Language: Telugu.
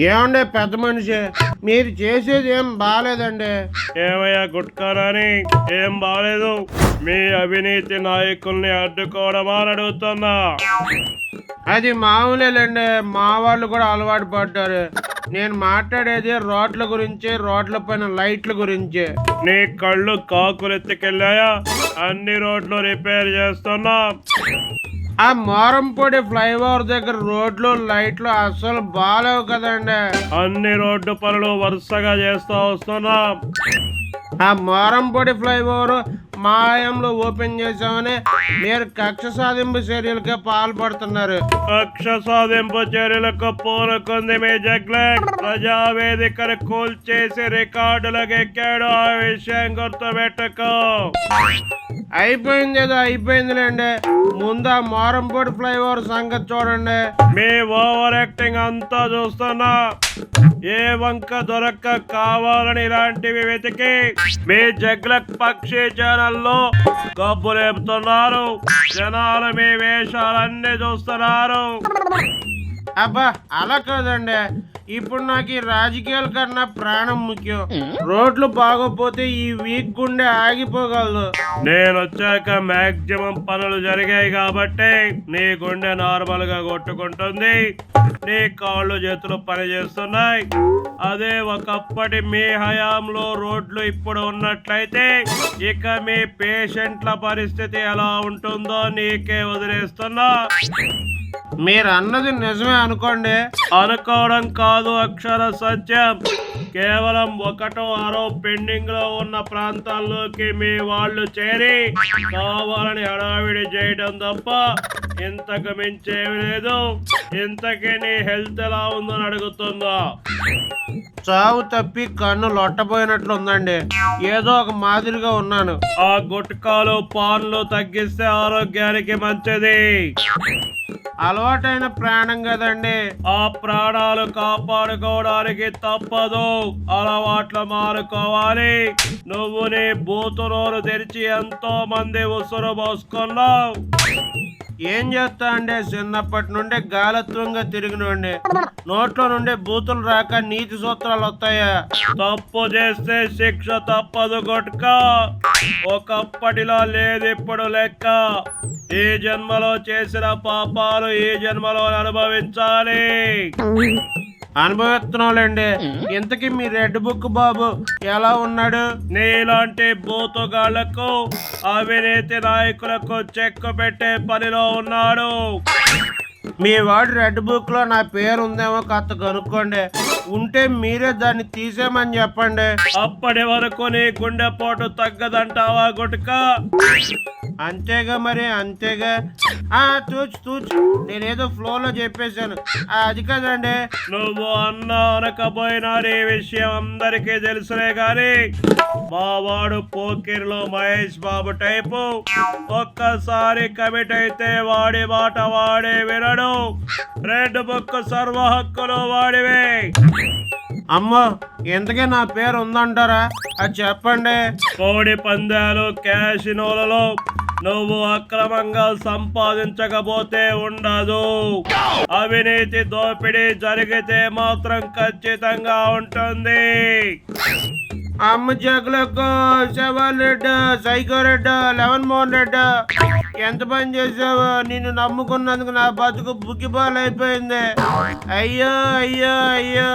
ఏమండే పెద్ద మనిషి? మీరు చేసేది ఏం బాగాలేదండి. ఏమయ్యా గుట్కారాని ఏం బాలేదు మీ అవినీతి నాయకుల్ని అడ్డుకోవడమా అని అడుగుతున్నా. అది మామూలేలండి. మా వాళ్ళు కూడా అలవాటు పడ్డారు. నేను మాట్లాడేది రోడ్ల గురించి రోడ్ల పైన లైట్ల గురించి. నీ కళ్ళు కాకులెత్తుకెళ్ళాయా? అన్ని రోడ్లు రిపేర్ చేస్తున్నా. ఆ మోరంపొడి ఫ్లైఓవర్ దగ్గర రోడ్లు లైట్లు అస్సలు బాగాలేవు కదండి. అన్ని రోడ్డు పనులు వరుసగా చేస్తూ వస్తున్నా. ఆ మోరంపొడి ఫ్లైఓవర్ మాయంలో ఓపెన్ చేశామని మీరు కక్ష సాధింపు చర్యలకు పాల్పడుతున్నారు. కక్ష సాధింపు చర్యలకు పూనుకుంది మీ జగ్లే ప్రజావేదికను కూల్చేసి రికార్డులకు ఎక్కాడు ఆ విషయం గుర్తుపెట్టుకో. అయిపోయింది ఏదో అయిపోయిందిలేండి. ముందు ఆ మోరంపొడి ఫ్లైఓవర్ సంగతి చూడండి. మీ ఓవర్ యాక్టింగ్ అంతా చూస్తున్నా. ఏ వంక దొరక్క కావాలని ఇలాంటివి వెతికి మీ జగ్లక్ పక్షి ఛానల్లో గబ్బు లేపుతున్నారు. జనాలు మీ వేషాలన్నీ చూస్తున్నారు. అబ్బా అలా కాదండి. ఇప్పుడు నాకు ఈ రాజకీయాల కన్నా ప్రాణం ముఖ్యం. రోడ్లు బాగోపోతే ఈ వీక్ గుండె ఆగిపోగలదు. నేను వచ్చాక మాక్సిమం పనులు జరిగాయి కాబట్టి నీ గుండె నార్మల్గా కొట్టుకుంటుంది. నీ కాళ్ళు చేతులు పని చేస్తున్నాయి అదే ఒకప్పటి మీ హయాంలో రోడ్లు ఇప్పుడు ఉన్నట్లయితే ఇక మీ పేషెంట్ల పరిస్థితి ఎలా ఉంటుందో నీకే వదిలేస్తున్నా. మీరు అన్నది నిజమే అనుకోండి. అనుకోవడం కాదు అక్షర సత్యం. కేవలం ఒకటో ఆరో పెండింగ్లో ఉన్న ప్రాంతాల్లోకి మీ వాళ్ళు చేరి కావాలని హడావిడి చేయడం తప్ప ఇంతకు మించేమి లేదు. ఇంతకీ నీ హెల్త్ ఎలా ఉందని అడుగుతుందా? చావు తప్పి కన్ను లొట్టపోయినట్లు ఉందండి. ఏదో ఒక మాదిరిగా ఉన్నాను. ఆ గుట్కాలు పాన్లు తగ్గిస్తే ఆరోగ్యానికి మంచిది. అలవాటైన ప్రాణం కదండి. ఆ ప్రాణాలు కాపాడుకోవడానికి తప్పదు. అలవాట్లు మారుకోవాలి. నువ్వు నీ బూతు నోరు తెరిచి ఎంతో మంది ఉసురు పోసుకున్నావు. ఏం చేస్తా అండి చిన్నప్పటి నుండి గాలత్వంగా తిరిగినండి నోట్లో నుండి బూతులు రాక నీతి సూత్రాలు వస్తాయా? తప్పు చేస్తే శిక్ష తప్పదు కొట్టుక ఒకప్పటిలా లేదు ఇప్పుడు లెక్క. ఈ జన్మలో చేసిన పాపాలు ఈ జన్మలో అనుభవించాలి. అనుభవిస్తున్నావులేండి. ఇంతకీ మీ రెడ్ బుక్ బాబు ఎలా ఉన్నాడు? నీలాంటి బూతుగాళ్ళకు అవినీతి నాయకులకు చెక్కు పెట్టే పనిలో ఉన్నాడు. మీ వాడు రెడ్ బుక్లో నా పేరు ఉందేమో కాస్త కనుక్కోండి. ఉంటే మీరే దాన్ని తీసేయమని చెప్పండి. అప్పటి వరకు నీ గుండెపోటు తగ్గదంటావా గుట్క? అంతేగా మరి అంతేగా. ఆ తూచు తూచు. నేనేదో ఫ్లోలో చెప్పేశాను. అది కదండి. నువ్వు అన్న అనకపోయినా నీ విషయం అందరికీ తెలుసులే గాని మావాడు పోకిరిలో మహేష్ బాబు టైపు ఒక్కసారి కమిట్ అయితే వాడి మాట వాడే వినడు. రెడ్ బుక్ సర్వ హక్కులు వాడివే. అమ్మో ఇంతకీ నా పేరు ఉందంటారా అది చెప్పండి. కోడి పందాలు క్యాషినోలలో నువ్వు అక్రమంగా సంపాదించకపోతే ఉండదు. అవినీతి దోపిడీ జరిగితే మాత్రం ఖచ్చితంగా ఉంటుంది. అమ్మ జగ్లకు seven red psycho red eleven Mohan red ఎంత పని చేసావు నిన్ను నమ్ముకున్నందుకు నా బతుకు బుక్కిపాలైపోయింది అయ్యో అయ్యో అయ్యో.